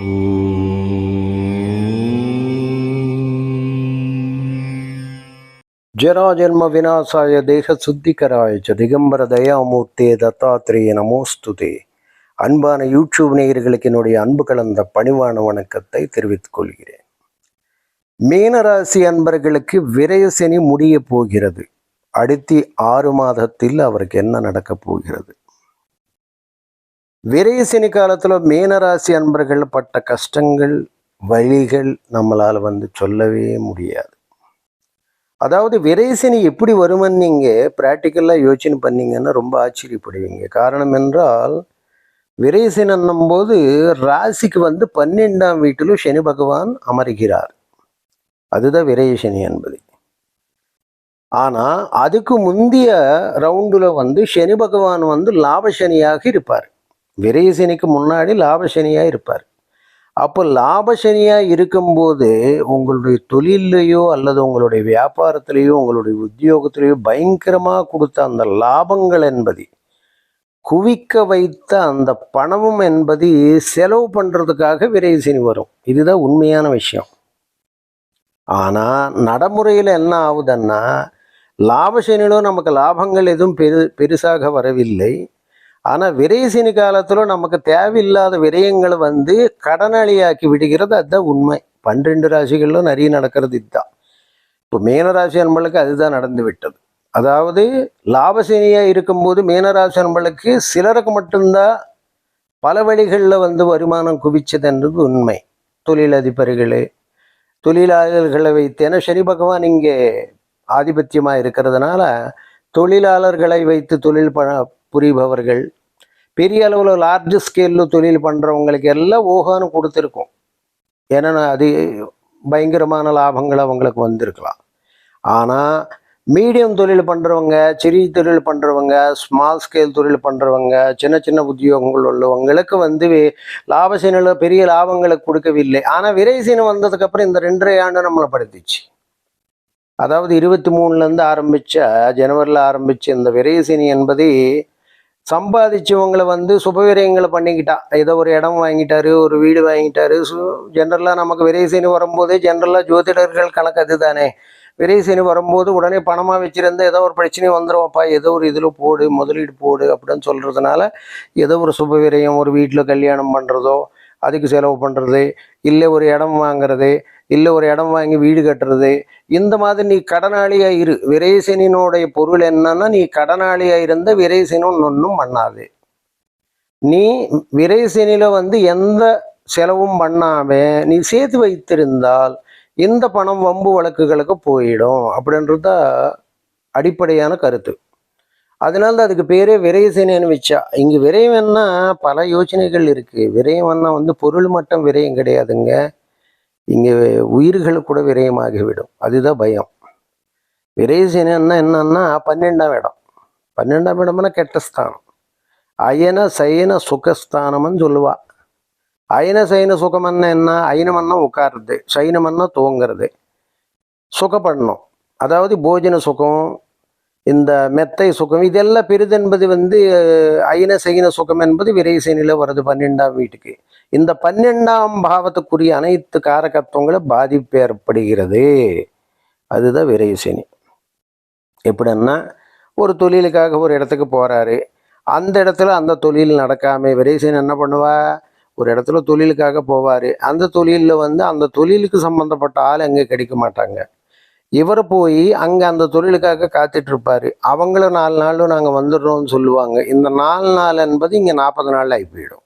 ஜராஜன்ம வினாசாய தேக சுத்திகராய ச திகம்பர தயாமூர்த்தியே தத்தாத்திரேய நமோஸ்துதே. அன்பான யூடியூப் நேயர்களுக்கு என்னுடைய அன்பு கலந்த பணிவான வணக்கத்தை தெரிவித்துக் கொள்கிறேன். மீனராசி அன்பர்களுக்கு விரயசனி முடிய போகிறது. அடுத்த ஆறு மாதத்தில் அவருக்கு என்ன நடக்கப் போகிறது? விரயசனி காலத்தில் மீனராசி அன்பர்கள் பட்ட கஷ்டங்கள் வழிகள் நம்மளால் வந்து சொல்லவே முடியாது. அதாவது விரைசனி எப்படி வருமன்னு நீங்கள் ப்ராக்டிக்கலாக யோசனை பண்ணீங்கன்னா ரொம்ப ஆச்சரியப்படுவீங்க. காரணம் என்றால் விரைசன் போது ராசிக்கு வந்து பன்னெண்டாம் வீட்டிலும் சனி பகவான் அமர்கிறார். அதுதான் விரைசனி என்பது. ஆனால் அதுக்கு முந்தைய ரவுண்டில் வந்து சனி பகவான் வந்து லாபசனியாக இருப்பார். விரைசனிக்கு முன்னாடி லாபசனியாக இருப்பார். அப்போ லாபசனியாக இருக்கும்போது உங்களுடைய தொழிலையோ அல்லது உங்களுடைய வியாபாரத்திலேயோ உங்களுடைய உத்தியோகத்திலேயோ பயங்கரமாக கொடுத்த அந்த லாபங்கள் என்பது குவிக்க வைத்த அந்த பணமும் என்பது செலவு பண்ணுறதுக்காக விரைசனி வரும். இதுதான் உண்மையான விஷயம். ஆனால் நடைமுறையில் என்ன ஆகுதுன்னா லாபசனிலும் நமக்கு லாபங்கள் எதுவும் பெரு பெருசாக வரவில்லை. ஆனால் விரைசினி காலத்தில் நமக்கு தேவையில்லாத விரயங்களை வந்து கடனாளியாக்கி விடுகிறது அதுதான் உண்மை. பன்னிரெண்டு ராசிகளிலும் நிறைய நடக்கிறது இதுதான். இப்போ மீனராசி அன்பளுக்கு அதுதான் நடந்து விட்டது. அதாவது லாபசேனியாக இருக்கும்போது மீனராசி அன்பளுக்கு சிலருக்கு மட்டும்தான் பல வழிகளில் வந்து வருமானம் குவிச்சதுன்றது உண்மை. தொழிலதிபர்களே தொழிலாளர்களை வைத்து ஏன்னா சனி பகவான் இங்கே ஆதிபத்தியமாக இருக்கிறதுனால தொழிலாளர்களை வைத்து தொழில் ப புரிபவர்கள் பெரிய அளவில் லார்ஜ் ஸ்கேலில் தொழில் பண்ணுறவங்களுக்கு எல்லாம் ஓகான்னு கொடுத்துருக்கோம். ஏன்னா அது பயங்கரமான லாபங்கள் அவங்களுக்கு வந்திருக்கலாம். ஆனால் மீடியம் தொழில் பண்ணுறவங்க சிறிய தொழில் பண்ணுறவங்க ஸ்மால் ஸ்கேல் தொழில் பண்ணுறவங்க சின்ன சின்ன உத்தியோகங்கள் உள்ளவங்களுக்கு வந்து லாபசீனில் பெரிய லாபங்களை கொடுக்கவில்லை. ஆனால் விரைசீனம் வந்ததுக்கப்புறம் இந்த ரெண்டரை ஆண்டு நம்மளை படுத்துச்சு. அதாவது இருபத்தி மூணுலேருந்து ஆரம்பித்த ஜனவரியில் ஆரம்பித்த இந்த விரைசீனி என்பது சம்பாதிச்சவங்களை வந்து சுபவிரயங்களை பண்ணிக்கிட்டா. ஏதோ ஒரு இடம் வாங்கிட்டாரு ஒரு வீடு வாங்கிட்டாரு. சு ஜென்ரலாக நமக்கு விரைசீனி வரும்போதே ஜென்ரலாக ஜோதிடர்கள் கணக்கு அதுதானே. விரைசீனி வரும்போது உடனே பணமாக வச்சுருந்தா ஏதோ ஒரு பிரச்சனை வந்துடும்ப்பா ஏதோ ஒரு இதில் போடு முதலீடு போடு அப்படின்னு சொல்கிறதுனால ஏதோ ஒரு சுபவிரயம் ஒரு வீட்டில் கல்யாணம் பண்ணுறதோ அதுக்கு செலவு பண்ணுறது இல்லை ஒரு இடம் வாங்குறது இல்லை ஒரு இடம் வாங்கி வீடு கட்டுறது. இந்த மாதிரி நீ கடனாளியாக இரு. விரைசனினுடைய பொருள் என்னன்னா நீ கடனாளியாக இருந்த விரைசனும் ஒன்றும் பண்ணாது. நீ விரைசனில வந்து எந்த செலவும் பண்ணாம நீ சேர்த்து வைத்திருந்தால் இந்த பணம் வம்பு வழக்குகளுக்கு போயிடும் அப்படின்றது அடிப்படையான கருத்து. அதனால தான் அதுக்கு பேரே விரயசேனின்னு வச்சா. இங்கே விரைவன்னா பல யோசனைகள் இருக்குது விரைவன்னா வந்து பொருள் மட்டும் விரயம் கிடையாதுங்க. இங்கே உயிர்கள் கூட விரயமாகிவிடும். அதுதான் பயம். விரயசேனா என்னன்னா பன்னெண்டாம் இடம். பன்னெண்டாம் இடம்னா கெட்ட ஸ்தானம். அயன சயன சுகஸ்தானம்னு சொல்லுவா. அயன சயன சுகமன்னா என்ன? அயனமன்னா உட்காருது சயனமன்னா தூங்குறது. சுகப்படணும். அதாவது போஜன சுகம் இந்த மெத்தை சுகம் இதெல்லாம் பெரிதென்பது வந்து ஐன சைன சுகம் என்பது விரைசனில் வருது பன்னெண்டாம் வீட்டுக்கு. இந்த பன்னெண்டாம் பாவத்துக்குரிய அனைத்து காரகத்துவங்களும் பாதிப்பு ஏற்படுகிறது. அதுதான் விரைசனி எப்படின்னா ஒரு தொழிலுக்காக ஒரு இடத்துக்கு போகிறாரு அந்த இடத்துல அந்த தொழில் நடக்காமல் விரைசன் என்ன பண்ணுவா? ஒரு இடத்துல தொழிலுக்காக போவார். அந்த தொழிலில் வந்து அந்த தொழிலுக்கு சம்மந்தப்பட்ட ஆள் அங்கே கிடைக்க மாட்டாங்க. இவர் போய் அங்கே அந்த தொழிலுக்காக காத்துட்டு இருப்பாரு அவங்கள நாலு நாளும் நாங்கள் வந்துடுறோம்னு சொல்லுவாங்க. இந்த நாலு நாள் என்பது இங்கே நாற்பது நாள் ஆகி போயிடும்.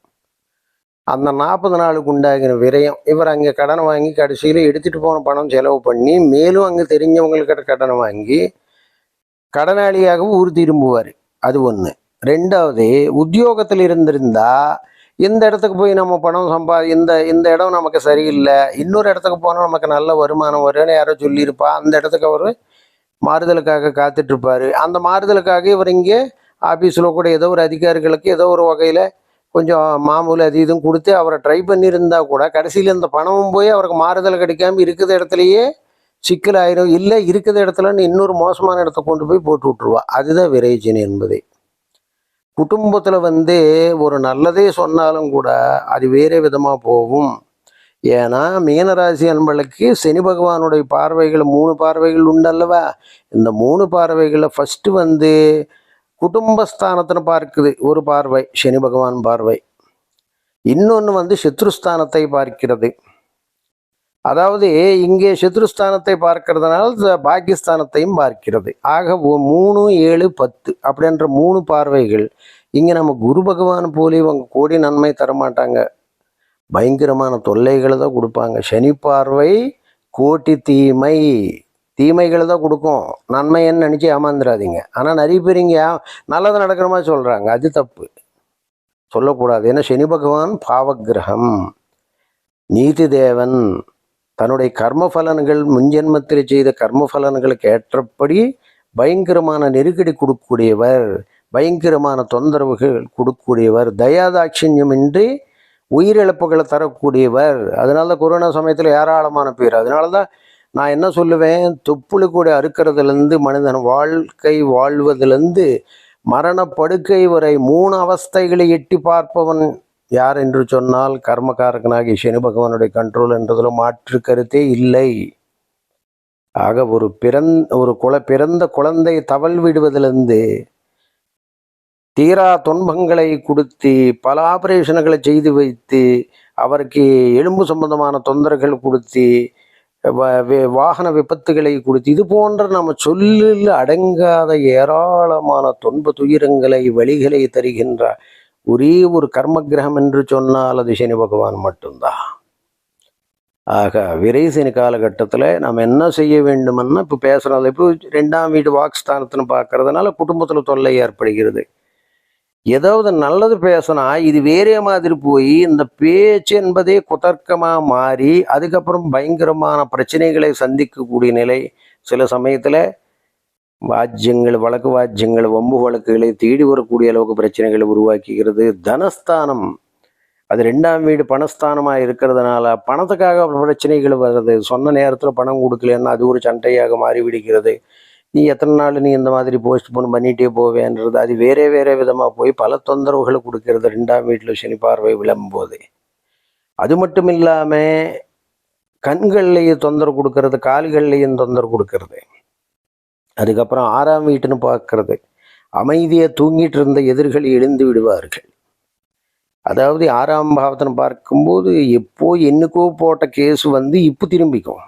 அந்த நாற்பது நாளுக்கு உண்டாகிற விரயம் இவர் அங்கே கடன் வாங்கி கடைசியில் எடுத்துகிட்டு போன பணம் செலவு பண்ணி மேலும் அங்கே தெரிஞ்சவங்களுக்கிட்ட கடனை வாங்கி கடனாளியாகவும் ஊர் திரும்புவார். அது ஒன்று ரெண்டாவது உத்தியோகத்தில் இருந்திருந்தால் இந்த இடத்துக்கு போய் நம்ம பணம் சம்பா இந்த இந்த இடம் நமக்கு சரியில்லை. இன்னொரு இடத்துக்கு போனால் நமக்கு நல்ல வருமானம் வரும்னு யாரோ சொல்லியிருப்பா. அந்த இடத்துக்கு அவர் மாறுதலுக்காக காத்துட்ருப்பார். அந்த மாறுதலுக்காக இவர் இங்கே ஆஃபீஸில் கூட ஏதோ ஒரு அதிகாரிகளுக்கு ஏதோ ஒரு வகையில் கொஞ்சம் மாமூல் அது இதுவும் கொடுத்து அவரை ட்ரை பண்ணியிருந்தா கூட கடைசியில் இந்த பணமும் போய் அவருக்கு மாறுதல் கிடைக்காம இருக்கிற இடத்துலையே சிக்கல் ஆயிரும் இல்லை இருக்கிற இடத்துல இன்னொரு மோசமான இடத்த கொண்டு போய் போட்டு விட்ருவா அதுதான் விரைஜினி என்பதே. குடும்பத்தில் வந்து ஒரு நல்லதே சொன்னாலும் கூட அது வேறே விதமாக போகும். ஏன்னா மீனராசி அன்பளுக்கு சனி பகவானுடைய பார்வைகள் மூணு பார்வைகள் உண்டல்லவா? இந்த மூணு பார்வைகளில் ஃபஸ்ட்டு வந்து குடும்பஸ்தானத்தில் பார்க்குது ஒரு பார்வை சனி பகவான் பார்வை. இன்னொன்று வந்து சத்ருஸ்தானத்தை பார்க்கிறது. அதாவது இங்கே சத்ருஸ்தானத்தை பார்க்கறதுனால பாகிஸ்தானத்தையும் பார்க்கிறது. ஆக மூணு ஏழு பத்து அப்படின்ற மூணு பார்வைகள் இங்கே நம்ம குரு பகவான் போல இவங்க கோடி நன்மை தரமாட்டாங்க. பயங்கரமான தொல்லைகளை தான் கொடுப்பாங்க. சனி பார்வை கோட்டி தீமை. தீமைகளை தான் கொடுக்கும். நன்மைன்னு நினச்சி ஏமாந்துடாதீங்க ஆனால் நிறைய பேர் இங்கே நல்லது நடக்கிற மாதிரி சொல்கிறாங்க அது தப்பு. சொல்லக்கூடாது. ஏன்னா சனி பகவான் பாவக்கிரகம் நீதி தேவன். தன்னுடைய கர்மஃபலன்கள் முன்ஜென்மத்தில் செய்த கர்மஃபலன்களுக்கு ஏற்றபடி பயங்கரமான நெருக்கடி கொடுக்கக்கூடியவர் பயங்கரமான தொந்தரவுகள் கொடுக்கக்கூடியவர் தயாதாட்சியமின்றி உயிரிழப்புகளை தரக்கூடியவர். அதனால தான் கொரோனா சமயத்தில் ஏராளமான பேர். அதனால தான் நான் என்ன சொல்லுவேன்? தொப்புளு கூட அறுக்கிறதுலேருந்து மனிதன் வாழ்க்கை வாழ்வதிலிருந்து மரணப்படுக்கை வரை மூணு அவஸ்தைகளை எட்டி பார்ப்பவன் யார் என்று சொன்னால் கர்மகாரகனாகி சனி பகவானுடைய கண்ட்ரோல் என்றதில் மாற்று கருத்தே இல்லை. ஆக ஒரு பிறந் ஒரு குல பிறந்த குழந்தை தவள் விடுவதிலிருந்து தீரா துன்பங்களை கொடுத்து பல ஆபரேஷன்களை செய்து வைத்து அவருக்கு எலும்பு சம்பந்தமான தொந்தரவுகள் கொடுத்து வ- வாகன விபத்துகளை கொடுத்து இது போன்ற நம்ம சொல்லில் அடங்காத ஏராளமான துன்ப துயரங்களை வழிகளை தருகின்ற ஒரே ஒரு கர்ம கிரகம் என்று சொன்னால் அது சனி பகவான் மட்டும்தான். ஆக விரைசனி காலகட்டத்தில் நாம் என்ன செய்ய வேண்டுமென்னா இப்போ பேசுகிறோம் இப்போ ரெண்டாம் வீடு வாக்ஸ்தானத்துன்னு பார்க்கறதுனால குடும்பத்தில் தொல்லை ஏற்படுகிறது. ஏதாவது நல்லது பேசினா இது வேறே மாதிரி போய் இந்த பேச்சு என்பதே குதர்க்கமாக மாறி அதுக்கப்புறம் பயங்கரமான பிரச்சனைகளை சந்திக்கக்கூடிய நிலை சில சமயத்தில் வாஜ்யங்கள் வழக்கு வாஜ்யங்கள் வம்பு வழக்குகளை தேடி வரக்கூடிய அளவுக்கு பிரச்சனைகளை உருவாக்குகிறது. தனஸ்தானம். அது ரெண்டாம் வீடு பணஸ்தானமாக இருக்கிறதுனால பணத்துக்காக பிரச்சனைகள் வருது. சொன்ன நேரத்தில் பணம் கொடுக்கலன்னா அது ஒரு சண்டையாக மாறிவிடுகிறது. நீ எத்தனை நாள் நீ இந்த மாதிரி போஸ்ட் போன் பண்ணிகிட்டே போவேன்றது அது வேறே வேறே விதமாக போய் பல தொந்தரவுகளை கொடுக்கறது ரெண்டாம் வீட்டில் சனி பார்வை விளம்பும்போது. அது மட்டும் இல்லாமல் கண்கள்லையும் தொந்தரவு கொடுக்கறது கால்கள்லையும் தொந்தரவு கொடுக்கறது. அதுக்கப்புறம் ஆறாம் வீட்டுன்னு பார்க்கறது. அமைதியாக தூங்கிட்டு இருந்த எதிர்கள் எழுந்து விடுவார்கள். அதாவது ஆறாம் பாவத்தின் பார்க்கும்போது எப்போ என்னைக்கோ போட்ட கேஸ் வந்து இப்போ திரும்பிக்கும்.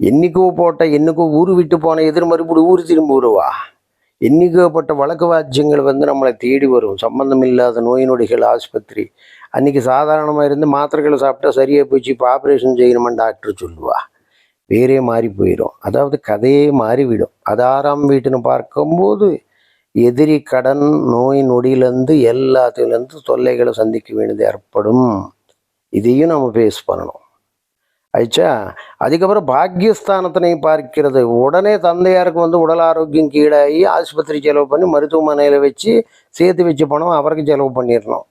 என்னைக்கோ போட்ட என்னைக்கோ ஊர் விட்டு போன எதிர் மறுபடி ஊர் திரும்பி வருவா? என்னைக்கோப்பட்ட வழக்கு வாஜ்யங்கள் வந்து நம்மளை தேடி வரும். சம்பந்தம் இல்லாத நோய் நொடிகள் ஆஸ்பத்திரி. அன்னைக்கு சாதாரணமாக இருந்து மாத்திரைகளை சாப்பிட்டா சரியாக போச்சு இப்போ ஆப்ரேஷன் செய்யணுமான்னு டாக்டர் சொல்லுவா. வேறே மாறி போயிடும் அதாவது கதையே மாறிவிடும். அது ஆறாம் வீட்டுன்னு பார்க்கும்போது எதிரி கடன் நோய் நொடியிலேருந்து எல்லாத்துலேருந்து தொல்லைகளை சந்திக்க வேண்டியது ஏற்படும். இதையும் நம்ம ஃபேஸ் பண்ணணும். ஆயிடுச்சா அதுக்கப்புறம் பாக்கியஸ்தானத்தினை பார்க்கிறது. உடனே தந்தையாருக்கு வந்து உடல் ஆரோக்கியம் கீழாகி ஆஸ்பத்திரி செலவு பண்ணி மருத்துவமனையில் வச்சு சேர்த்து வச்சு பணம் அவருக்கு செலவு பண்ணிடணும்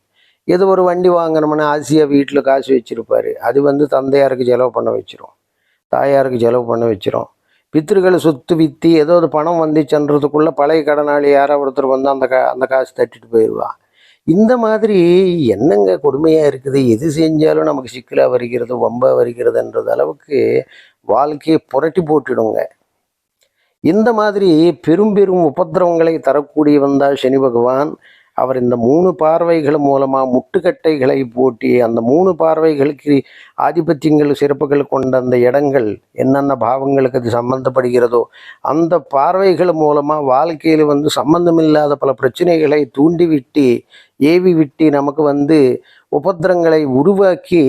எது ஒரு வண்டி வாங்கணும்னா ஆசியாக வீட்டில் காசு வச்சுருப்பார். அது வந்து தந்தையாருக்கு செலவு பண்ண வச்சிரும். தாயாருக்கு செலவு பண்ண வச்சிரும். பித்திருக்களை சொத்து வித்தி ஏதோ ஒரு பணம் வந்துச்சுன்றதுக்குள்ளே பழைய கடனாளி யாரோ ஒருத்தர் வந்து அந்த கா அந்த காசு தட்டிட்டு போயிடுவா இந்த மாதிரி என்னங்க கொடுமையாக இருக்குது? எது செஞ்சாலும் நமக்கு சிக்கலாக வருகிறது வம்பாக வருகிறதுன்றது அளவுக்கு வாழ்க்கையை புரட்டி போட்டுடுங்க. இந்த மாதிரி பெரும் பெரும் உபத்திரவங்களை தரக்கூடிய வந்தால் சனி பகவான். அவர் இந்த மூணு பார்வைகள் மூலமாக முட்டுக்கட்டைகளை போட்டி அந்த மூணு பார்வைகளுக்கு ஆதிபத்தியங்கள் சிறப்புகள் கொண்ட அந்த இடங்கள் என்னென்ன பாவங்களுக்கு அது சம்பந்தப்படுகிறதோ அந்த பார்வைகள் மூலமாக வாழ்க்கையில் வந்து சம்பந்தமில்லாத பல பிரச்சனைகளை தூண்டிவிட்டு ஏவி விட்டு நமக்கு வந்து உபத்திரங்களை உருவாக்கி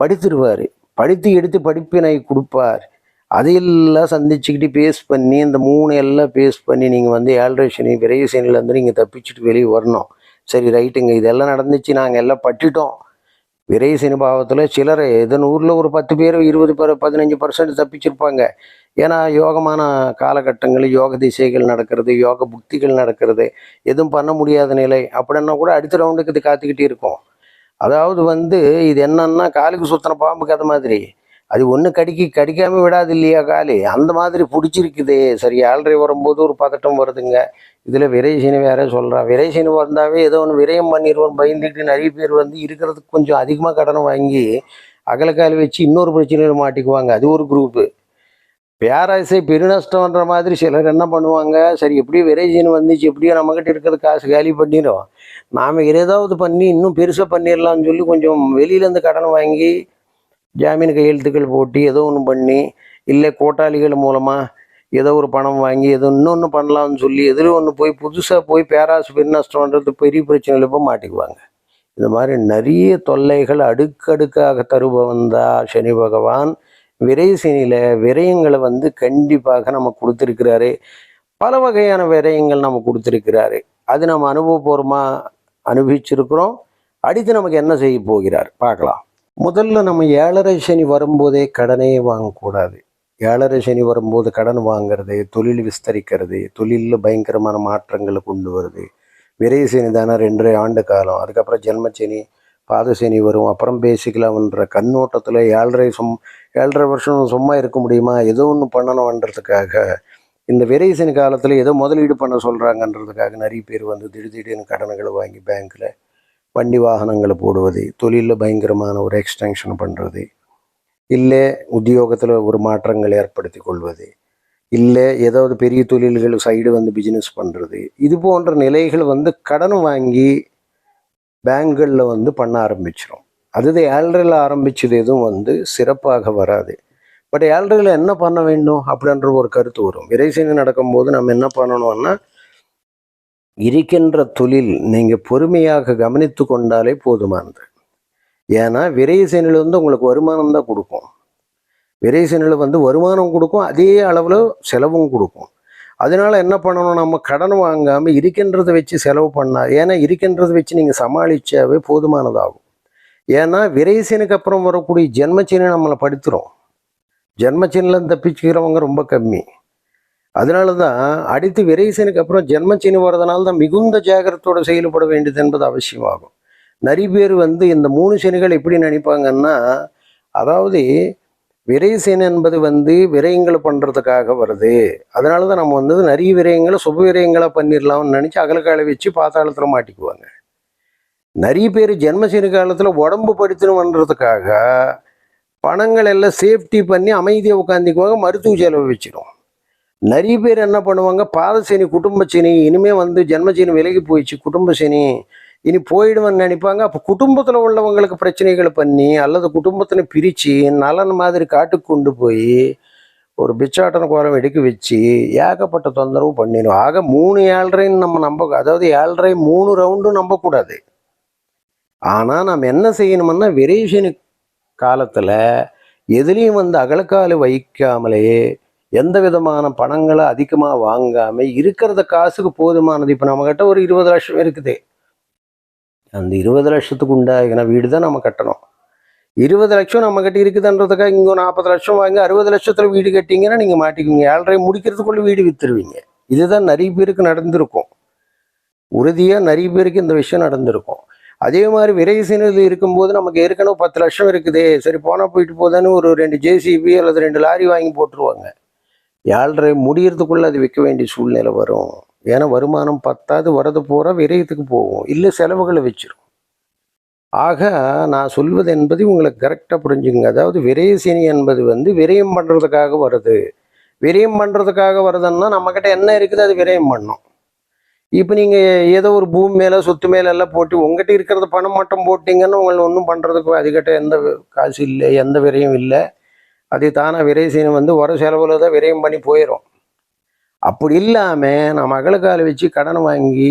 படித்திருவார். படித்து எடுத்து படிப்பினை கொடுப்பார். அதையெல்லாம் சந்திச்சுக்கிட்டு பேஸ் பண்ணி இந்த மூணு எல்லாம் பேஸ் பண்ணி நீங்கள் வந்து ஏழ்ரேஷனையும் விரைவு சனிலேருந்து நீங்கள் தப்பிச்சுட்டு வெளியே வரணும். சரி ரைட்டுங்க இதெல்லாம் நடந்துச்சு. நாங்கள் எல்லாம் பட்டுட்டோம். விரைவு சனி பாவத்தில் சிலர் இதன் ஊரில் ஒரு பத்து பேர் இருபது பேர் பதினஞ்சு பர்சன்ட் தப்பிச்சிருப்பாங்க. ஏன்னா யோகமான காலகட்டங்கள் யோக திசைகள் நடக்கிறது யோக புக்திகள் நடக்கிறது. எதுவும் பண்ண முடியாத நிலை. அப்படின்னா கூட அடுத்த ரவுண்டுக்கு இது காத்துக்கிட்டே இருக்கும். அதாவது வந்து இது என்னன்னா காலுக்கு சுத்தின பாம்பு கதை மாதிரி. அது ஒன்று கடிக்கி கடிக்காமல் விடாது இல்லையா காலி அந்த மாதிரி பிடிச்சிருக்குதே. சரி ஆல்ரை வரும்போது ஒரு பதட்டம் வருதுங்க. இதில் விரைசீனி வேற சொல்கிறான் விரைசீனி வந்தாவே ஏதோ ஒன்று விரயம் பண்ணிடுவோம் பயந்துட்டு நிறைய பேர் வந்து இருக்கிறதுக்கு கொஞ்சம் அதிகமாக கடனை வாங்கி அகலக்கால் வச்சு இன்னொரு பிரச்சனையில் மாட்டிக்குவாங்க. அது ஒரு குரூப்பு பேராசை பெருநஷ்டம்ன்ற மாதிரி சிலர் என்ன பண்ணுவாங்க? சரி எப்படியும் விரைசீனி வந்துச்சு எப்படியோ நம்மக்கிட்ட இருக்கிறது காசு காலி பண்ணிடும் நாம் ஏதாவது பண்ணி இன்னும் பெருசாக பண்ணிடலாம்னு சொல்லி கொஞ்சம் வெளியிலேருந்து கடன் வாங்கி ஜாமீன் கையெழுத்துக்கள் போட்டி ஏதோ ஒன்று பண்ணி இல்லை கூட்டாளிகள் மூலமாக ஏதோ ஒரு பணம் வாங்கி ஏதோ இன்னொன்று பண்ணலாம்னு சொல்லி எதில் ஒன்று போய் புதுசாக போய் பேராசு பெருநஷ்டம்ன்றது பெரிய பிரச்சனையில் போய் மாட்டிக்குவாங்க. இந்த மாதிரி நிறைய தொல்லைகள் அடுக்கடுக்காக தருபவன் தான் சனி பகவான் விரைசினியில் விரயங்களை வந்து கண்டிப்பாக நம்ம கொடுத்துருக்கிறாரு. பல வகையான விரயங்கள் நம்ம கொடுத்துருக்கிறாரு. அது நம்ம அனுபவபூர்வமாக அனுபவிச்சிருக்கிறோம். அடுத்து நமக்கு என்ன செய்ய போகிறார்? பார்க்கலாம். முதல்ல நம்ம ஏழரை சனி வரும்போதே கடனே வாங்கக்கூடாது. ஏழரை சனி வரும்போது கடன் வாங்குறது தொழில் விஸ்தரிக்கிறது தொழிலில் பயங்கரமான மாற்றங்களை கொண்டு வருது. விரைவு சனி தானே ரெண்டரை ஆண்டு காலம். அதுக்கப்புறம் ஜென்மச்சனி பாதசனி வரும். அப்புறம் பேசிக்கலாம்ன்ற கண்ணோட்டத்தில் ஏழரை சும் ஏழரை வருஷம் சும்மா இருக்க முடியுமா? ஏதோ ஒன்று பண்ணணுன்றதுக்காக இந்த விரைசனி காலத்தில் ஏதோ முதலீடு பண்ண சொல்கிறாங்கன்றதுக்காக நிறைய பேர் வந்து திடீர் திடீர்னு கடன்களை வாங்கி பேங்க்கில் வண்டி வாகனங்களை போடுவது தொழிலில் பயங்கரமான ஒரு எக்ஸ்டென்ஷன் பண்ணுறது இல்லை உத்தியோகத்தில் ஒரு மாற்றங்கள் ஏற்படுத்தி கொள்வது இல்லை ஏதாவது பெரிய தொழில்கள் சைடு வந்து பிஸ்னஸ் பண்ணுறது இது போன்ற நிலைகள் வந்து கடன் வாங்கி பேங்க்களில் வந்து பண்ண ஆரம்பிச்சிடும் அது ஏழ்ரையில் ஆரம்பிச்சது எதுவும் வந்து சிறப்பாக வராது. பட் ஏழ்ரையில் என்ன பண்ண வேண்டும் அப்படின்ற ஒரு கருத்து வரும். விரைசனி நடக்கும்போது நம்ம என்ன பண்ணணும்னா இருக்கின்ற தொழில் நீங்கள் பொறுமையாக கவனித்து கொண்டாலே போதுமானது. ஏன்னா விரைசனில் வந்து உங்களுக்கு வருமானம் தான் கொடுக்கும். விரைசனில் வந்து வருமானம் கொடுக்கும் அதே அளவில் செலவும் கொடுக்கும். அதனால என்ன பண்ணணும்? நம்ம கடன் வாங்காமல் இருக்கின்றத வச்சு செலவு பண்ணால் ஏன்னா இருக்கின்றத வச்சு நீங்கள் சமாளித்தாவே போதுமானதாகும். ஏன்னா விரைசனுக்கு அப்புறம் வரக்கூடிய ஜென்மச்சீனை நம்மளை படுத்துரும். ஜென்மச்சீனில் தப்பிச்சுக்கிறவங்க ரொம்ப கம்மி. அதனால தான் அடுத்து விரைசனுக்கு அப்புறம் ஜென்மச்சீனி வர்றதுனால தான் மிகுந்த ஜாகிரத்தோடு செயல்பட வேண்டியது என்பது அவசியமாகும். நிறைய பேர் வந்து இந்த மூணு சனிகள் எப்படி நினைப்பாங்கன்னா அதாவது விரைசேன் என்பது வந்து விரயங்களை பண்ணுறதுக்காக வருது. அதனால தான் நம்ம வந்து நிறைய விரயங்களை சுப விரயங்களை பண்ணிடலாம்னு நினச்சி அகலக்காலை வச்சு பாத்தாளத்தில் மாட்டிக்குவாங்க. நிறைய பேர் ஜென்மசேனி காலத்தில் உடம்பு படுத்தணுன்றதுக்காக பணங்கள் எல்லாம் சேஃப்டி பண்ணி அமைதியாக உட்காந்துக்குவாங்க மருத்துவ செலவு வச்சிடும் நிறைய பேர் என்ன பண்ணுவாங்க? பாதசேனி குடும்ப சனி இனிமேல் வந்து ஜென்மச்சேனி விலகி போயிடுச்சு குடும்ப இனி போயிடுவேன்னு நினைப்பாங்க. அப்போ குடும்பத்தில் உள்ளவங்களுக்கு பிரச்சனைகளை பண்ணி அல்லது குடும்பத்தில் பிரித்து நலன் மாதிரி காட்டுக்கு கொண்டு போய் ஒரு பிச்சாட்டன கோரம் எடுக்க வச்சு ஏகப்பட்ட தொந்தரவு பண்ணிடும் ஆக மூணு ஏழ்ரைன்னு நம்ம நம்ப அதாவது ஏழ்ரை மூணு ரவுண்டும் நம்பக்கூடாது. ஆனால் நம்ம என்ன செய்யணும்னா விரேஷனு காலத்தில் எதுலேயும் வந்து அகலக்கால் வைக்காமலேயே எந்த விதமான பணங்களை அதிகமாக வாங்காமல் இருக்கிறத காசுக்கு போதுமானது. இப்போ நம்மக்கிட்ட ஒரு இருபது லட்சம் இருக்குது. அந்த இருபது லட்சத்துக்கு உண்டாகின வீடு தான் நம்ம கட்டணும். இருபது லட்சம் நம்ம கிட்ட இருக்குதுன்றதுக்காக இங்கே நாற்பது லட்சம் வாங்கி அறுபது லட்சத்தில் வீடு கட்டிங்கன்னா நீங்கள் மாட்டிக்குவீங்க. ஏழரை முடிக்கிறதுக்குள்ளே வீடு வித்துருவீங்க. இதுதான் நிறைய பேருக்கு நடந்திருக்கும். உறுதியாக நிறைய பேருக்கு இந்த விஷயம் நடந்திருக்கும். அதே மாதிரி விரைசினில் இருக்கும்போது நமக்கு ஏற்கனவே பத்து லட்சம் இருக்குதே. சரி போனால் போயிட்டு போதான்னு ஒரு ரெண்டு ஜேசிபி அல்லது ரெண்டு லாரி வாங்கி போட்டுருவாங்க. ஏழரை முடியறதுக்குள்ளே அது விற்க வேண்டிய சூழ்நிலை வரும். ஏன்னா வருமானம் பத்தாது வரது பூரா விரயத்துக்கு போகும். இல்லை செலவுகளை வச்சிரும். ஆக நான் சொல்வது என்பது உங்களை கரெக்டாக புரிஞ்சுங்க அதாவது விரயசினி என்பது வந்து விரயம் பண்ணுறதுக்காக வருது. விரயம் பண்ணுறதுக்காக வருதுன்னா நம்மக்கிட்ட என்ன இருக்குது? அது விரயம் பண்ணும். இப்போ நீங்கள் ஏதோ ஒரு பூமி மேலே சொத்து மேலே எல்லாம் போட்டு உங்ககிட்ட இருக்கிறத பணம் மட்டும் போட்டிங்கன்னு உங்களை ஒன்றும் பண்ணுறதுக்கு அதுக்கிட்ட எந்த காசு இல்லை எந்த விரயம் இல்லை. அது தானாக செய்யணும் வந்து வர செலவில் தான் விரயம் பண்ணி போயிடும் அப்படி இல்லாமல் நம்ம மகளுக்கால் வச்சு கடன் வாங்கி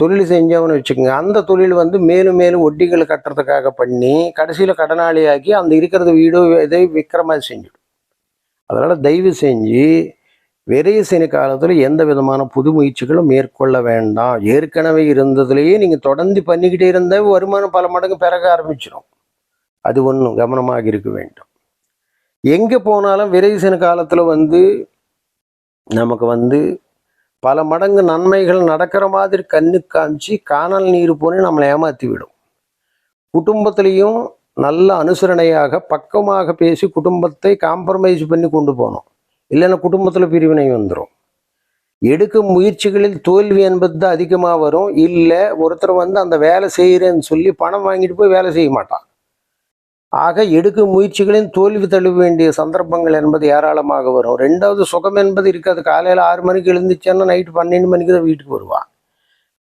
தொழில் செஞ்சவனு வச்சுக்கோங்க. அந்த தொழில் வந்து மேலும் மேலும் ஒட்டிகளை கட்டுறதுக்காக பண்ணி கடைசியில் கடனாளியாக்கி அந்த இருக்கிறது வீடோ இதை விற்கிற மாதிரி செஞ்சிடும். அதனால் தயவு செஞ்சு விரைசனி காலத்தில் எந்த விதமான புது முயற்சிகளும் மேற்கொள்ள வேண்டாம். ஏற்கனவே இருந்ததுலேயே நீங்கள் தொடர்ந்து பண்ணிக்கிட்டே இருந்தால் வருமானம் பல மடங்கு பிறக ஆரம்பிச்சிடும் அது ஒன்றும் கவனமாக இருக்க வேண்டும். எங்கே போனாலும் விரைசன காலத்தில் வந்து நமக்கு வந்து பல மடங்கு நன்மைகள் நடக்கிற மாதிரி கண்ணு காமிச்சு காணல் நீர் போனே நம்மளை ஏமாற்றி விடும். குடும்பத்திலையும் நல்ல அனுசரணையாக பக்கமாக பேசி குடும்பத்தை காம்ப்ரமைஸ் பண்ணி கொண்டு போகணும் இல்லைன்னா குடும்பத்தில் பிரிவினை வந்துடும் எடுக்கும் முயற்சிகளில் தோல்வி என்பது தான் அதிகமாக வரும். இல்லை ஒருத்தர் வந்து அந்த வேலை செய்கிறேன்னு சொல்லி பணம் வாங்கிட்டு போய் வேலை செய்ய மாட்டான். ஆக எடுக்கும் முயற்சிகளையும் தோல்வி தழுவ வேண்டிய சந்தர்ப்பங்கள் என்பது ஏராளமாக வரும். ரெண்டாவது சுகம் என்பது இருக்காது. காலையில் ஆறு மணிக்கு எழுந்துச்சேன்னா நைட்டு பன்னெண்டு மணிக்கு தான் வீட்டுக்கு வருவான்.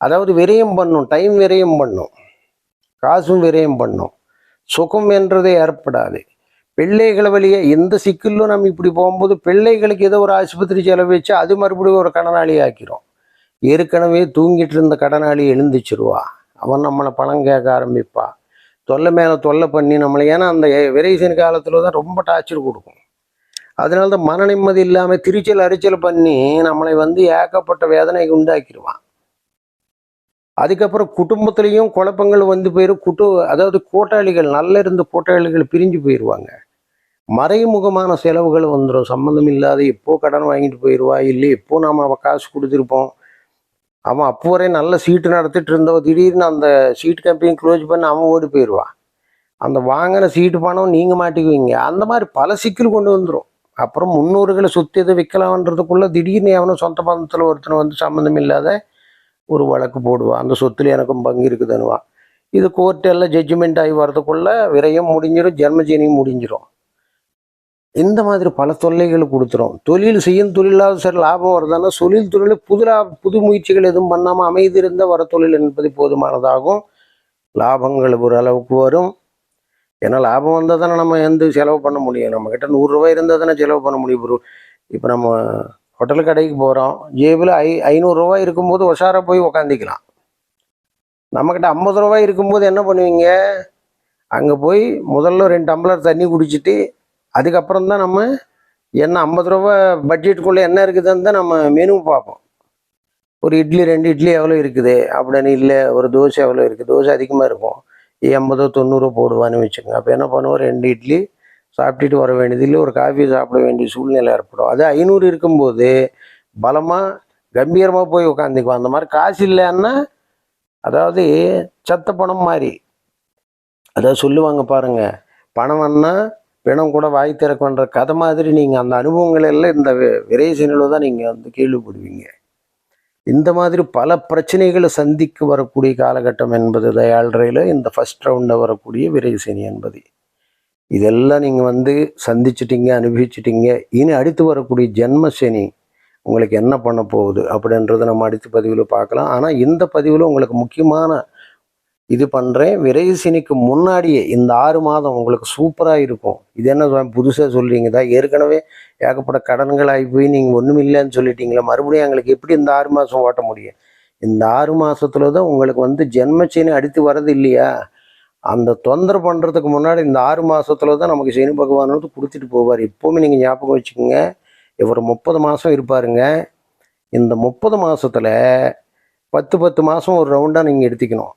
அதாவது விரயம் பண்ணும் டைம் விரயம் பண்ணும். காசும் விரயம் பண்ணும். சுகம் என்றதே ஏற்படாது. பிள்ளைகளை வழியே எந்த சிக்கலும் நம்ம இப்படி போகும்போது பிள்ளைகளுக்கு ஏதோ ஒரு ஆஸ்பத்திரி செலவு வச்சு அது மறுபடியும் ஒரு கடனாளி ஆக்கிறோம் ஏற்கனவே தூங்கிட்டு இருந்த கடனாளி எழுந்திச்சிருவா அவன் நம்மளை பணம் கேட்க ஆரம்பிப்பான். தொல்லை மேலே தொல்லை பண்ணி நம்மளை ஏன்னா அந்த விரைசன் காலத்தில் தான் ரொம்ப டார்ச்சர் கொடுக்கும். அதனால தான் மன நிம்மதி இல்லாமல் திருச்சல் அரிச்சல் பண்ணி நம்மளை வந்து ஏகப்பட்ட வேதனைக்கு உண்டாக்கிடுவான். அதுக்கப்புறம் குடும்பத்துலேயும் குழப்பங்கள் வந்து போயிடும் குட்டு அதாவது கூட்டாளிகள் நல்ல இருந்த கூட்டாளிகள் பிரிஞ்சு போயிடுவாங்க மறைமுகமான செலவுகள் வந்துடும் சம்மந்தம் இல்லாத எப்போ கடன் வாங்கிட்டு போயிடுவா இல்லை எப்போ நாம் அவள் காசு கொடுத்துருப்போம். அவன் அப்போ வரையும் நல்ல சீட்டு நடத்திட்டு இருந்தவன். திடீர்னு அந்த சீட் கம்பெனி க்ளோஸ் பண்ணி அவன் ஓடி போயிடுவான். அந்த வாங்கின சீட்டு பணம் நீங்கள் மாட்டிக்குவீங்க. அந்த மாதிரி பல சிக்கல் கொண்டு வந்துடும் அப்புறம் முன்னோர்களை சொத்து எதை விற்கலாம்ன்றதுக்குள்ளே திடீர்னு எவனும் சொந்த பந்தத்தில் ஒருத்தனை வந்து சம்மந்தம் இல்லாத ஒரு வழக்கு போடுவான். அந்த சொத்துல எனக்கும் பங்கு இருக்குதுன்னுவான். இது கோர்ட்டெல்லாம் ஜட்ஜ்மெண்ட் ஆகி வரதுக்குள்ளே விரயம் முடிஞ்சிடும் ஜென்மஜீனியும் முடிஞ்சிடும் இந்த மாதிரி பல தொல்லைகள் கொடுத்துரும். தொழில் செய்யும் தொழிலாவது சரி லாபம் வருதுன்னா தொழில் தொழில் புது லா புது முயற்சிகள் எதுவும் பண்ணாமல் அமைதிருந்த வர தொழில் என்பது போதுமானதாகும். லாபங்கள் ஓரளவுக்கு வரும். ஏன்னா லாபம் வந்தால் தானே நம்ம எந்த செலவு பண்ண முடியும். நம்மக்கிட்ட நூறுரூவா இருந்தால் தானே செலவு பண்ண முடியும் ப்ரோ. இப்போ நம்ம ஹோட்டல் கடைக்கு போகிறோம் ஜேபில் ஐ ஐநூறுரூவா இருக்கும்போது உஷாராக போய் உக்காந்திக்கலாம். நம்மக்கிட்ட ஐம்பது ரூபாய் இருக்கும்போது என்ன பண்ணுவீங்க? அங்கே போய் முதல்ல ரெண்டு டம்ளர் தண்ணி குடிச்சிட்டு அதுக்கப்புறம் தான் நம்ம என்ன ஐம்பது ரூபா பட்ஜெட்டுக்குள்ளே என்ன இருக்குதுன்னு தான் நம்ம மெனு பார்ப்போம். ஒரு இட்லி ரெண்டு இட்லி எவ்வளோ இருக்குது? அப்படின்னு இல்லை ஒரு தோசை எவ்வளோ இருக்குது? தோசை அதிகமாக இருக்கும். எண்பதோ தொண்ணூறோ போடுவான்னு வச்சுக்கோங்க. அப்போ என்ன பண்ணுவோம்? ரெண்டு இட்லி சாப்பிட்டுட்டு வர வேண்டியது இல்லை. ஒரு காஃபி சாப்பிட வேண்டிய சூழ்நிலை ஏற்படும். அது ஐநூறு இருக்கும்போது பலமாக கம்பீரமாக போய் உட்காந்துக்குவோம். அந்த மாதிரி காசு இல்லைன்னா அதாவது சத்த பணம் மாதிரி. அதாவது சொல்லுவாங்க பாருங்கள் பணம் வேணால் பிணம் கூட வாய் திறக்குன்ற கதை மாதிரி நீங்கள் அந்த அனுபவங்களெல்லாம் இந்த வி- விரைசனில் தான் நீங்கள் வந்து கேள்விப்படுவீங்க. இந்த மாதிரி பல பிரச்சனைகளை சந்திக்க வரக்கூடிய காலகட்டம் என்பது தயாழ்றையில் இந்த ஃபர்ஸ்ட் ரவுண்டில் வரக்கூடிய விரைசனி என்பது. இதெல்லாம் நீங்கள் வந்து சந்திச்சிட்டிங்க அனுபவிச்சிட்டிங்க இனி அடுத்து வரக்கூடிய ஜென்மசனி உங்களுக்கு என்ன பண்ண போகுது அப்படின்றத நம்ம அடுத்த பதிவில் பார்க்கலாம். ஆனால் இந்த பதிவில் உங்களுக்கு முக்கியமான இது பண்ணுறேன் விரைசினிக்கு முன்னாடியே இந்த ஆறு மாதம் உங்களுக்கு சூப்பராக இருக்கும். இது என்ன புதுசாக சொல்கிறீங்க தான் ஏற்கனவே ஏகப்பட்ட கடன்கள் ஆகி போய் நீங்கள் ஒன்றும் இல்லைன்னு சொல்லிட்டீங்களா மறுபடியும் எங்களுக்கு எப்படி இந்த ஆறு மாதம் ஓட்ட முடியும்? இந்த ஆறு மாதத்துல தான் உங்களுக்கு வந்து ஜென்மச்சனி அடித்து வர்றது இல்லையா? அந்த தொந்தரவு பண்ணுறதுக்கு முன்னாடி இந்த ஆறு மாதத்துல தான் நமக்கு சனி பகவான் வந்து கொடுத்துட்டு போவார். எப்போவுமே நீங்கள் ஞாபகம் வச்சுக்கோங்க. இவர் முப்பது மாதம் இருப்பாருங்க. இந்த முப்பது மாதத்தில் பத்து பத்து மாதம் ஒரு ரவுண்டாக நீங்கள் எடுத்துக்கணும்.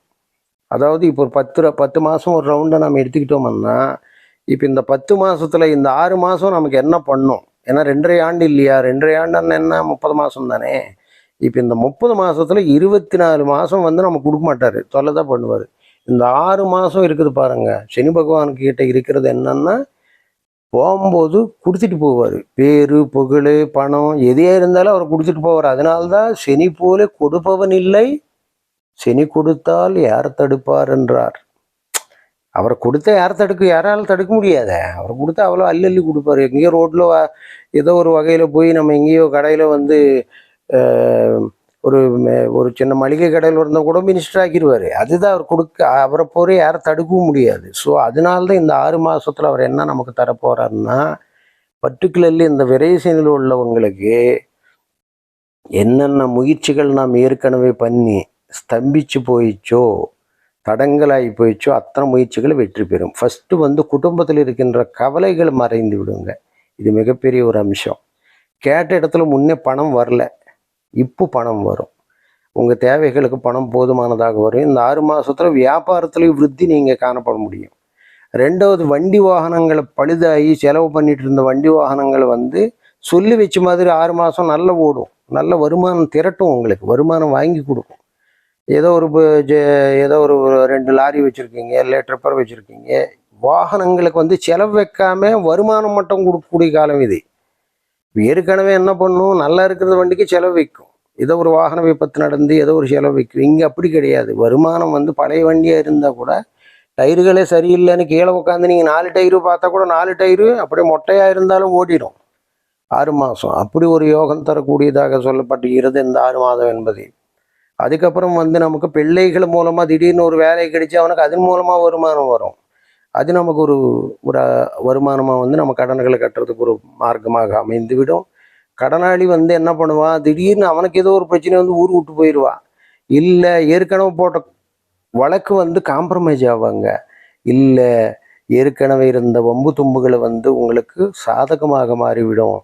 அதாவது இப்போ ஒரு பத்து ர- பத்து மாதம் ஒரு ரவுண்டை நம்ம எடுத்துக்கிட்டோம்னா இப்போ இந்த பத்து மாதத்தில் இந்த ஆறு மாதம் நமக்கு என்ன பண்ணும்? ஏன்னா ரெண்டரை ஆண்டு இல்லையா? ரெண்டரை ஆண்டுன்னு என்ன? முப்பது மாதம் தானே. இப்போ இந்த முப்பது மாதத்தில் இருபத்தி நாலு மாதம் வந்து நம்ம கொடுக்க மாட்டார். தொல்லை தான் பண்ணுவார். இந்த ஆறு மாதம் இருக்குது பாருங்கள் சனி பகவானுக்கு கிட்ட இருக்கிறது என்னன்னா போகும்போது கொடுத்துட்டு போவார். பேரு புகழ் பணம் எதையாக இருந்தாலும் அவர் கொடுத்துட்டு போவார். அதனால்தான் சனி போல கொடுப்பவன் இல்லை செனி கொடுத்தால் யார் தடுப்பார் என்றார். அவர் கொடுத்த யார் தடுக்க யாராலும் தடுக்க முடியாதே? அவர் கொடுத்தா அவ்வளோ அள்ளி அள்ளி கொடுப்பாரு. எங்கேயோ ரோட்டில் ஏதோ ஒரு வகையில் போய் நம்ம எங்கேயோ கடையில் வந்து ஒரு ஒரு சின்ன மளிகை கடையில் இருந்தால் கூட மினிஸ்டர் ஆக்கிடுவார் அதுதான் அவர் கொடுக்க அவரை போகிற யாரும் தடுக்கவும் முடியாது. ஸோ அதனால்தான் இந்த ஆறு மாதத்தில் அவர் என்ன நமக்கு தரப்போறாருன்னா பர்டிகுலர்லி இந்த விரைசனில் உள்ளவங்களுக்கு என்னென்ன முயற்சிகள் நாம் ஏற்கனவே பண்ணி ஸ்தம்பிச்சு போயிச்சோ தடங்கலாகி போயிச்சோ அத்தனை முயற்சிகள் வெற்றி பெறும். ஃபஸ்ட்டு வந்து குடும்பத்தில் இருக்கின்ற கவலைகள் மறைந்து விடுங்க. இது மிகப்பெரிய ஒரு அம்சம். கேட்ட இடத்துல முன்னே பணம் வரல. இப்போ பணம் வரும். உங்கள் தேவைகளுக்கு பணம் போதுமானதாக வரும். இந்த ஆறு மாதத்தில் வியாபாரத்துலேயும் விருத்தி நீங்கள் காணப்பட முடியும். ரெண்டாவது வண்டி வாகனங்களை பழுதாகி செலவு பண்ணிட்டு இருந்த வண்டி வாகனங்களை வந்து சொல்லி வச்ச மாதிரி ஆறு மாதம் நல்ல ஓடும். நல்ல வருமானம் திரட்டும் உங்களுக்கு. வருமானம் வாங்கி கொடுக்கும். ஏதோ ஒரு ஏதோ ஒரு ரெண்டு லாரி வச்சுருக்கீங்க இல்லை ட்ரிப்பர் வச்சுருக்கீங்க. வாகனங்களுக்கு வந்து செலவு வைக்காம வருமானம் மட்டும் கொடுக்கக்கூடிய காலம் இது. ஏற்கனவே என்ன பண்ணும்? நல்லா இருக்கிற வண்டிக்கு செலவு வைக்கும். ஏதோ ஒரு வாகன விபத்து நடந்து ஏதோ ஒரு செலவு வைக்கும். இங்கே அப்படி கிடையாது. வருமானம் வந்து பழைய வண்டியாக இருந்தால் கூட டயர்களே சரியில்லைன்னு கீழே உட்காந்து நீங்கள் நாலு டயரு பார்த்தா கூட நாலு டயரு அப்படியே மொட்டையாக இருந்தாலும் ஓடிடும் ஆறு மாதம் அப்படி ஒரு யோகம் தரக்கூடியதாக சொல்லப்பட்டுகிறது இந்த ஆறு மாதம் என்பது. அதுக்கப்புறம் வந்து நமக்கு பிள்ளைகள் மூலமாக திடீர்னு ஒரு வேலை கிடைச்சி அவனுக்கு அதன் மூலமாக வருமானம் வரும். அது நமக்கு ஒரு ஒரு வருமானமாக வந்து நம்ம கடன்களை கட்டுறதுக்கு ஒரு மார்க்கமாக அமைந்து விடும் கடனாளி வந்து என்ன பண்ணுவான் திடீர்னு அவனுக்கு ஏதோ ஒரு பிரச்சனை வந்து ஊர் விட்டு போயிடுவான் இல்லை ஏற்கனவே போட்ட வழக்கு வந்து காம்ப்ரமைஸ் ஆவாங்க. இல்லை ஏற்கனவே இருந்த வம்பு தும்புகளை வந்து உங்களுக்கு சாதகமாக மாறிவிடும்.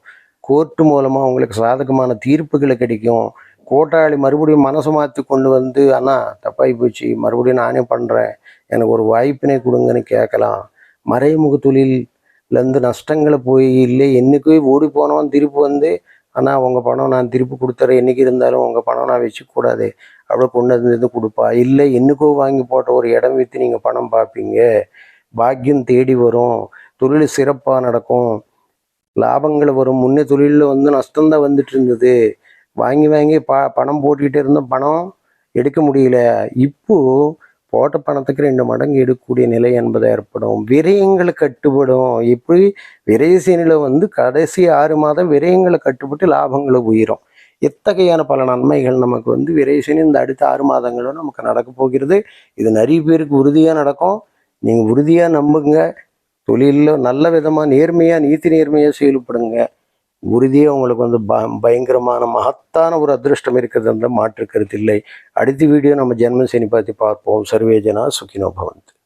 கோர்ட்டு மூலமாக உங்களுக்கு சாதகமான தீர்ப்புகளை கிடைக்கும். கோட்டாளி மறுபடியும் மனசு மாற்றி கொண்டு வந்து அண்ணா தப்பாகி போச்சு. மறுபடியும் நானே பண்ணுறேன் எனக்கு ஒரு வாய்ப்பினை கொடுங்கன்னு கேட்கலாம். மறைமுக தொழிலேருந்து நஷ்டங்களை போய் இல்லை. என்னைக்கு ஓடி போனோம் திருப்பி வந்து அண்ணா உங்கள் பணம் நான் திருப்பி கொடுத்துறேன். என்றைக்கு இருந்தாலும் உங்கள் பணம் நான் வச்சுக்கூடாது. அப்படியே கொண்டு வந்து கொடுப்பா. இல்லை என்றைக்கோ வாங்கி போட்ட ஒரு இடம் விற்று நீங்கள் பணம் பார்ப்பீங்க. பாக்கியம் தேடி வரும். தொழில் சிறப்பாக நடக்கும். லாபங்கள் வரும். முன்னே தொழிலில் வந்து நஷ்டம்தான் வந்துட்டு இருந்தது. வாங்கி வாங்கி ப பணம் போட்டுக்கிட்டே இருந்தோம் பணம் எடுக்க முடியல. இப்போ போட்ட பணத்துக்கு ரெண்டு மடங்கு எடுக்கக்கூடிய நிலை என்பது ஏற்படும். விரயங்கள் கட்டுப்படும். இப்படி விரயசீனில் வந்து கடைசி ஆறு மாதம் விரயங்களை கட்டுப்பட்டு லாபங்களை உயிரும். எத்தகையான பல நன்மைகள் நமக்கு வந்து விரைசனி இந்த அடுத்த ஆறு மாதங்களும் நமக்கு நடக்க போகிறது. இது நிறைய பேருக்கு உறுதியாக நடக்கும். நீங்கள் உறுதியாக நம்புங்க. தொழிலில் நல்ல விதமாக நேர்மையாக நீதி நேர்மையாக செயல்படுங்க. உறுதியாக உங்களுக்கு வந்து ப பயங்கரமான மகத்தான ஒரு அதிருஷ்டம் இருக்கிறது அந்த மாற்று கருத்து இல்லை. அடுத்த வீடியோ நம்ம ஜென்மசேனி பற்றி பார்ப்போம். சர்வேஜனா சுகினோ பவந்த்.